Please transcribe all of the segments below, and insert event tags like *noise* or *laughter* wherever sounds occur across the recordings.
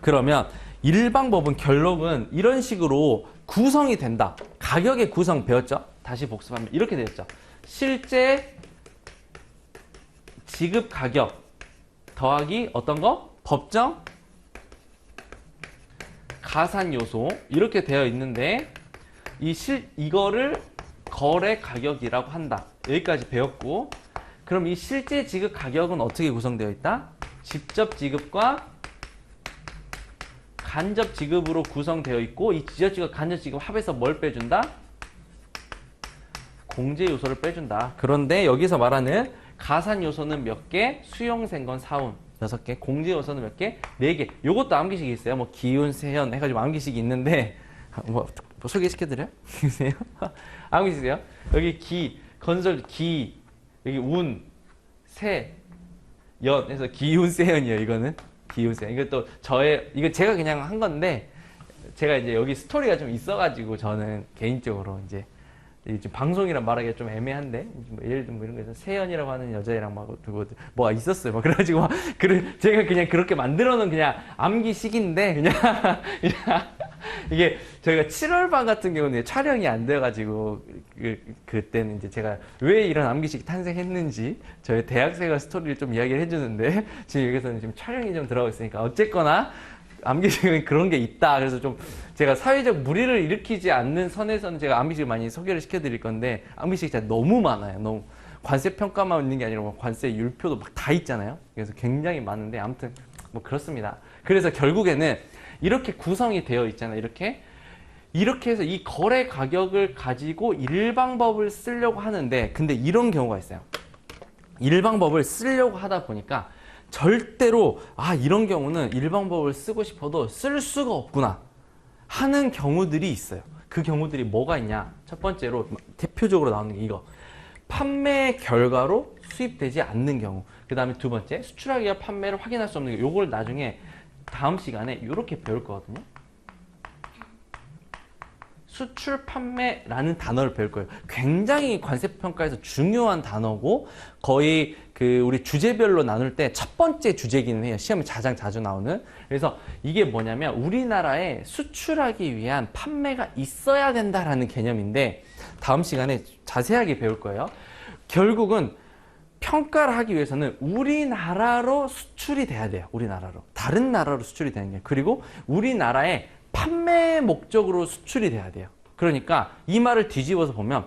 그러면 일방법은 결론은 이런 식으로 구성이 된다. 가격의 구성 배웠죠? 다시 복습하면 이렇게 되었죠. 실제 지급 가격 더하기 어떤 거? 법정 가산 요소 이렇게 되어 있는데 이 실 이거를 거래 가격이라고 한다. 여기까지 배웠고 그럼 이 실제 지급 가격은 어떻게 구성되어 있다? 직접 지급과 간접 지급으로 구성되어 있고 이 직접 지급 간접 지급 합해서 뭘 빼준다? 공제 요소를 빼준다. 그런데 여기서 말하는 가산 요소는 몇 개? 수용 생건 사운 여섯 개, 공제 요소는 몇 개? 네 개. 요것도 암기식이 있어요. 뭐 기운, 세현 해가지고 암기식이 있는데 *laughs* 뭐, 뭐 소개시켜드려요? *laughs* *laughs* 암기식이요? 여기 기, 건설 기, 여기 운, 세, 연 해서 기운 세연이에요. 이거는 이거 또 저의 이거 제가 그냥 한 건데 제가 이제 여기 스토리가 좀 있어가지고 저는 개인적으로 이제 이 지금 방송이란 말하기가 좀 애매한데 뭐 예를 들면 뭐 이런 거에서 세연이라고 하는 여자애랑 막 두고 뭐가 있었어요. 막 그래가지고 막 그래 제가 그냥 그렇게 만들어놓은 그냥 암기식인데 그냥 *laughs* 그냥 *laughs* 이게 저희가 7월반 같은 경우는 촬영이 안 돼가지고 그, 그때는 이제 제가 왜 이런 암기식이 탄생했는지 저희 대학생활 스토리를 좀 이야기를 해주는데 *laughs* 지금 여기서는 지금 촬영이 좀 들어가고 있으니까 어쨌거나 암기식은 그런 게 있다. 그래서 좀 제가 사회적 무리를 일으키지 않는 선에서는 제가 암기식을 많이 소개를 시켜드릴 건데 암기식이 진짜 너무 많아요. 너무 관세 평가만 있는 게 아니라 뭐 관세 율표도 막 다 있잖아요. 그래서 굉장히 많은데 아무튼 뭐 그렇습니다. 그래서 결국에는 이렇게 구성이 되어 있잖아요. 이렇게 이렇게 해서 이 거래 가격을 가지고 일방법을 쓰려고 하는데 근데 이런 경우가 있어요. 일방법을 쓰려고 하다 보니까 절대로 아 이런 경우는 일방법을 쓰고 싶어도 쓸 수가 없구나 하는 경우들이 있어요. 그 경우들이 뭐가 있냐? 첫 번째로 대표적으로 나오는 게 이거. 판매 결과로 수입되지 않는 경우. 그 다음에 두 번째, 수출하기와 판매를 확인할 수 없는 경우. 요걸 나중에 다음 시간에 이렇게 배울 거거든요. 수출 판매라는 단어를 배울 거예요. 굉장히 관세 평가에서 중요한 단어고 거의 그 우리 주제별로 나눌 때 첫 번째 주제기는 해요. 시험에 가장 자주 나오는. 그래서 이게 뭐냐면 우리나라에 수출하기 위한 판매가 있어야 된다라는 개념인데 다음 시간에 자세하게 배울 거예요. 결국은 평가를 하기 위해서는 우리나라로 수출이 돼야 돼요. 우리나라로. 다른 나라로 수출이 되는 게. 그리고 우리나라에 판매 목적으로 수출이 돼야 돼요. 그러니까 이 말을 뒤집어서 보면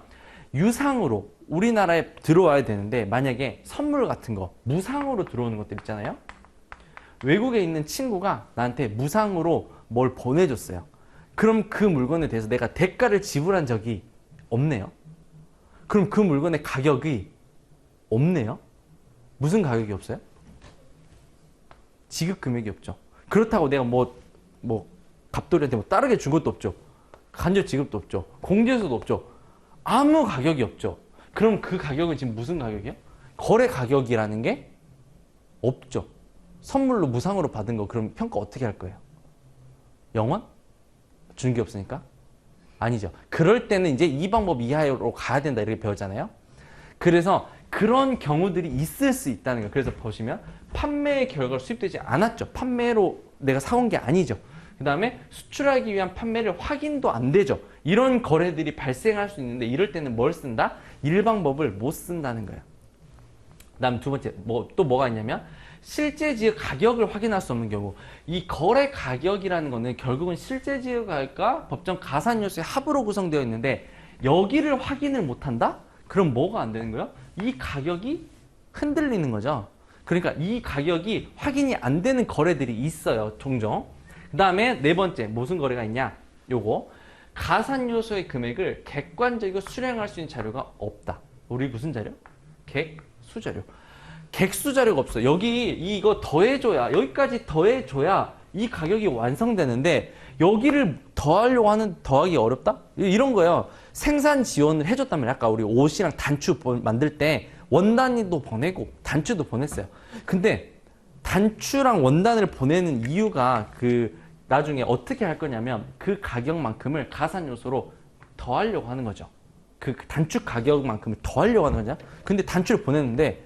유상으로 우리나라에 들어와야 되는데 만약에 선물 같은 거 무상으로 들어오는 것들 있잖아요. 외국에 있는 친구가 나한테 무상으로 뭘 보내줬어요. 그럼 그 물건에 대해서 내가 대가를 지불한 적이 없네요. 그럼 그 물건의 가격이 없네요. 무슨 가격이 없어요? 지급 금액이 없죠. 그렇다고 내가 뭐, 뭐, 갑돌이한테 뭐 따르게 준 것도 없죠. 간접 지급도 없죠. 공제소도 없죠. 아무 가격이 없죠. 그럼 그 가격은 지금 무슨 가격이에요? 거래 가격이라는 게 없죠. 선물로 무상으로 받은 거 그럼 평가 어떻게 할 거예요? 영원? 준 게 없으니까? 아니죠. 그럴 때는 이제 이 방법 이하로 가야 된다 이렇게 배웠잖아요. 그래서 그런 경우들이 있을 수 있다는 거예요. 그래서 보시면 판매의 결과로 수입되지 않았죠. 판매로 내가 사온 게 아니죠. 그 다음에 수출하기 위한 판매를 확인도 안 되죠. 이런 거래들이 발생할 수 있는데 이럴 때는 뭘 쓴다? 일방법을 못 쓴다는 거예요. 그 다음 두 번째, 뭐, 또 뭐가 있냐면 실제 지역 가격을 확인할 수 없는 경우 이 거래 가격이라는 거는 결국은 실제 지역 가격과 법정 가산 요소의 합으로 구성되어 있는데 여기를 확인을 못한다? 그럼 뭐가 안 되는 거예요? 이 가격이 흔들리는 거죠. 그러니까 이 가격이 확인이 안 되는 거래들이 있어요. 종종. 그 다음에 네 번째 무슨 거래가 있냐? 요거 가산 요소의 금액을 객관적으로 수량할 수 있는 자료가 없다. 우리 무슨 자료? 객수 자료. 객수 자료가 없어. 여기 이거 더해줘야 여기까지 더해줘야 이 가격이 완성되는데 여기를 더하려고 하는 더하기 어렵다? 이런 거예요. 생산 지원을 해줬다면 아까 우리 옷이랑 단추 만들 때 원단도 보내고 단추도 보냈어요. 근데 단추랑 원단을 보내는 이유가 그 나중에 어떻게 할 거냐면 그 가격만큼을 가산 요소로 더하려고 하는 거죠. 그 단추 가격만큼을 더하려고 하는 거죠. 근데 단추를 보냈는데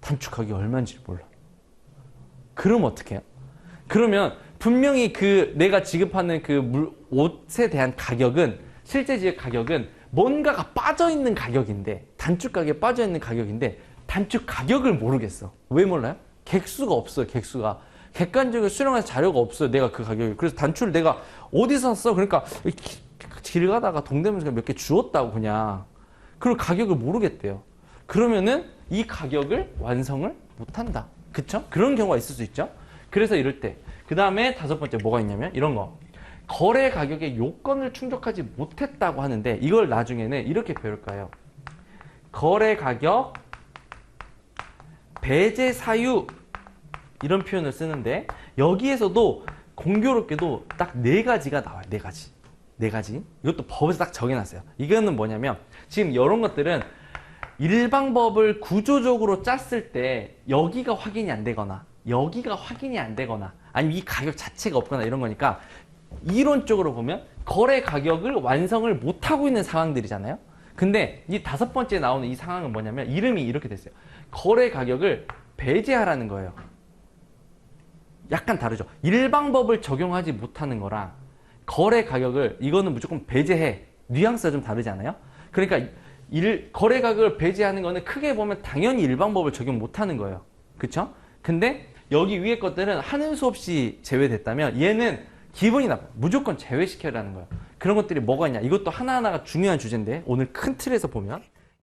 단추 가격이 얼마인지 몰라. 그럼 어떻게 해요? 그러면 분명히 그 내가 지급하는 그 물, 옷에 대한 가격은 실제 지급 가격은 뭔가가 빠져 있는 가격인데 단축 가격에 빠져 있는 가격인데 단축 가격을 모르겠어. 왜 몰라요? 객수가 없어요. 객수가 객관적으로 수령할 자료가 없어요. 내가 그 가격을 그래서 단추를 내가 어디서 샀어? 그러니까 기- 길 가다가 동대문에서 몇 개 주웠다고 그냥 그리고 가격을 모르겠대요. 그러면은 이 가격을 완성을 못한다. 그쵸? 그런 경우가 있을 수 있죠. 그래서 이럴 때. 그 다음에 다섯 번째 뭐가 있냐면 이런 거. 거래 가격의 요건을 충족하지 못했다고 하는데 이걸 나중에는 이렇게 배울 거예요. 거래 가격 배제 사유 이런 표현을 쓰는데 여기에서도 공교롭게도 딱 네 가지가 나와요. 네 가지. 네 가지. 이것도 법에서 딱 정해놨어요. 이거는 뭐냐면 지금 이런 것들은 일방법을 구조적으로 짰을 때 여기가 확인이 안 되거나 여기가 확인이 안 되거나 아니면 이 가격 자체가 없거나 이런 거니까 이론적으로 보면 거래 가격을 완성을 못 하고 있는 상황들이잖아요. 근데 이 다섯 번째 나오는 이 상황은 뭐냐면 이름이 이렇게 됐어요. 거래 가격을 배제하라는 거예요. 약간 다르죠. 일방법을 적용하지 못하는 거랑 거래 가격을 이거는 무조건 배제해. 뉘앙스가 좀 다르지 않아요? 그러니까 일, 거래 가격을 배제하는 거는 크게 보면 당연히 일방법을 적용 못하는 거예요. 그쵸? 근데 여기 위에 것들은 하는 수 없이 제외됐다면 얘는 기분이 나빠. 무조건 제외시켜라는 거예요. 그런 것들이 뭐가 있냐? 이것도 하나하나가 중요한 주제인데 오늘 큰 틀에서 보면